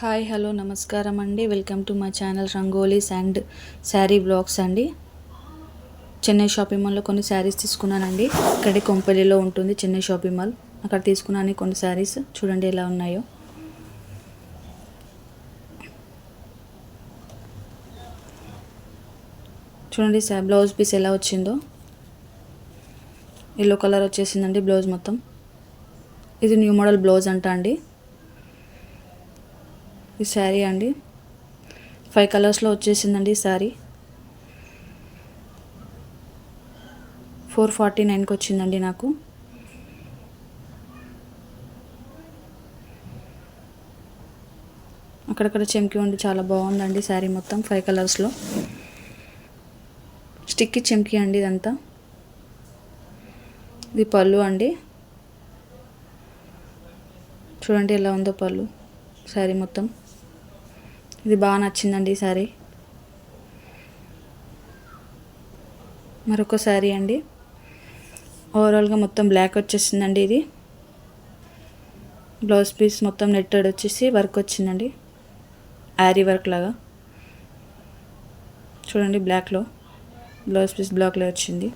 Hi hello నమస్కారం అండి. Welcome to my channel rangolis and sari blogs అండి. Chennai shopping మాల్లో కొన్ని శారీస్ తీసుకున్నానండి. ఇక్కడే కొంపల్లిలో ఉంటుంది చెన్నై షాపింగ్ మాల్. అక్కడ తీసుకున్నాను కొన్ని శారీస్. చూడండి ఎలా ఉన్నాయో. చూడండి సా బ్లౌజ్ పీస్ ఎలా వచ్చిందో. ఎల్లో కలర్ వచ్చేసిందండి బ్లౌజ్ మొత్తం. ఇది న్యూ మోడల్ బ్లౌజ్ అంట అండి. ఈ శారీ అండి. ఫైవ్ కలర్స్లో వచ్చేసిందండి ఈ శారీ. ఫోర్ ఫార్టీ నైన్కి వచ్చిందండి నాకు. అక్కడక్కడ చెంకి ఉండి చాలా బాగుందండి శారీ మొత్తం ఫైవ్ కలర్స్లో. స్టిక్కి చెంకి అండి ఇదంతా. ఇది పళ్ళు అండి. చూడండి ఎలా ఉందో పళ్ళు శారీ మొత్తం. ఇది బాగా నచ్చిందండి ఈ మరొక శారీ అండి. ఓవరాల్గా మొత్తం బ్లాక్ వచ్చేసిందండి ఇది. బ్లౌజ్ పీస్ మొత్తం నెట్టెడ్ వచ్చేసి వర్క్ వచ్చిందండి. యారీ వర్క్ లాగా. చూడండి బ్లాక్లో బ్లౌజ్ పీస్ బ్లాక్లో వచ్చింది.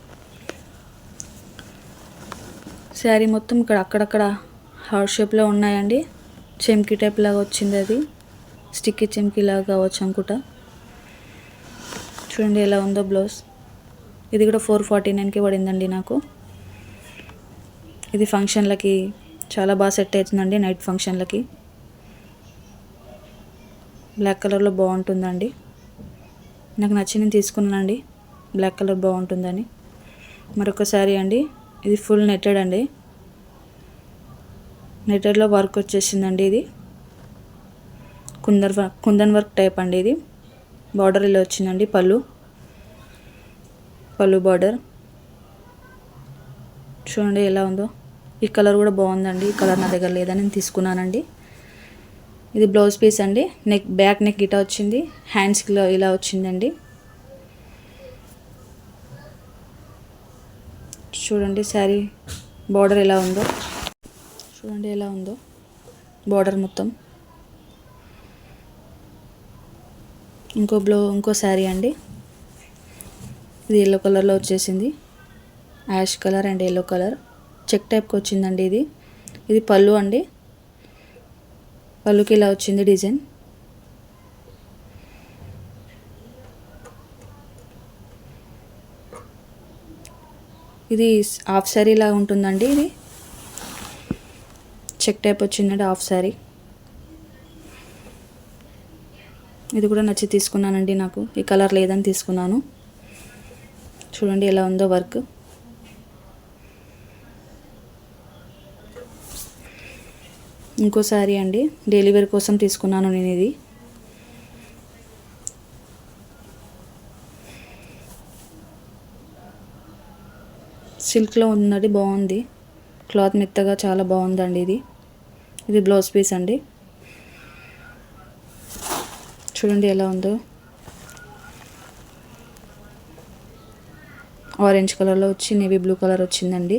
శారీ మొత్తం ఇక్కడ అక్కడక్కడ హార్ట్ షేప్లో ఉన్నాయండి. చెంకి టైప్ లాగా వచ్చింది అది. స్టిక్ చెంకి లాగా కావచ్చు అనుకుంటా. చూడండి ఎలా ఉందో బ్లౌజ్. ఇది కూడా ఫోర్ ఫార్టీ నైన్కి పడిందండి నాకు. ఇది ఫంక్షన్లకి చాలా బాగా సెట్ అవుతుందండి నైట్ ఫంక్షన్లకి. బ్లాక్ కలర్లో బాగుంటుందండి. నాకు నచ్చి నేను తీసుకున్నానండి. బ్లాక్ కలర్ బాగుంటుందని. మరొక శారీ అండి. ఇది ఫుల్ నెట్టెడ్ అండి. నెట్టెడ్లో వర్క్ వచ్చేసిందండి ఇది. Kundan work kundan work type అండి ఇది. బార్డర్ ఇలా వచ్చిందండి పళ్ళు. పళ్ళు బార్డర్ చూడండి ఎలా ఉందో. ఈ కలర్ కూడా బాగుందండి. ఈ కలర్ నా దగ్గర లేదని నేను తీసుకున్నానండి. ఇది బ్లౌజ్ పీస్ అండి. నెక్ బ్యాక్ నెక్ ఇటా వచ్చింది. హ్యాండ్స్కి ఇలా వచ్చిందండి. చూడండి శారీ బార్డర్ ఎలా ఉందో. చూడండి ఎలా ఉందో. బార్డర్ మొత్తం. ఇంకో బ్లౌ ఇంకో శారీ అండి. ఇది ఎల్లో కలర్లో వచ్చేసింది. Ash colour and yellow colour check టైప్కి వచ్చిందండి ఇది. ఇది పళ్ళు అండి. పళ్ళుకి ఇలా వచ్చింది డిజైన్. ఇది హాఫ్ శారీ లాగా ఉంటుందండి ఇది. చెక్ టైప్ వచ్చిందండి హాఫ్ శారీ. ఇది కూడా నచ్చి తీసుకున్నానండి నాకు. ఈ కలర్ లేదని తీసుకున్నాను. చూడండి ఎలా ఉందో వర్క్. ఇంకో శారీ అండి. డైలీ వేర్ కోసం తీసుకున్నాను నేను ఇది. సిల్క్లో ఉందండి బాగుంది. క్లాత్ మెత్తగా చాలా బాగుందండి ఇది. ఇది బ్లౌజ్ పీస్ అండి. చూడండి ఎలా ఉందో. ఆరెంజ్ కలర్లో వచ్చి నేవీ బ్లూ కలర్ వచ్చిందండి.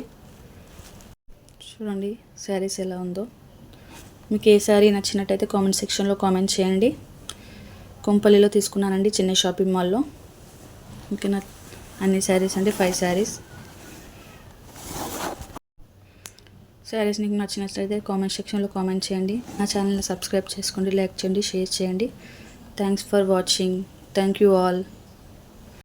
చూడండి శారీస్ ఎలా ఉందో. మీకు ఏ శారీ నచ్చినట్టయితే కామెంట్ సెక్షన్లో కామెంట్ చేయండి. కొంపల్లిలో తీసుకున్నానండి చిన్న షాపింగ్ మాల్లో ఓకేనా అన్ని శారీస్ అండి ఫైవ్ శారీస్ శారీస్ నీకు నచ్చినట్లయితే కామెంట్ సెక్షన్లో కామెంట్ చేయండి. నా ఛానల్ని సబ్స్క్రైబ్ చేసుకోండి లైక్ చేయండి షేర్ చేయండి. Thanks for watching. Thank you all.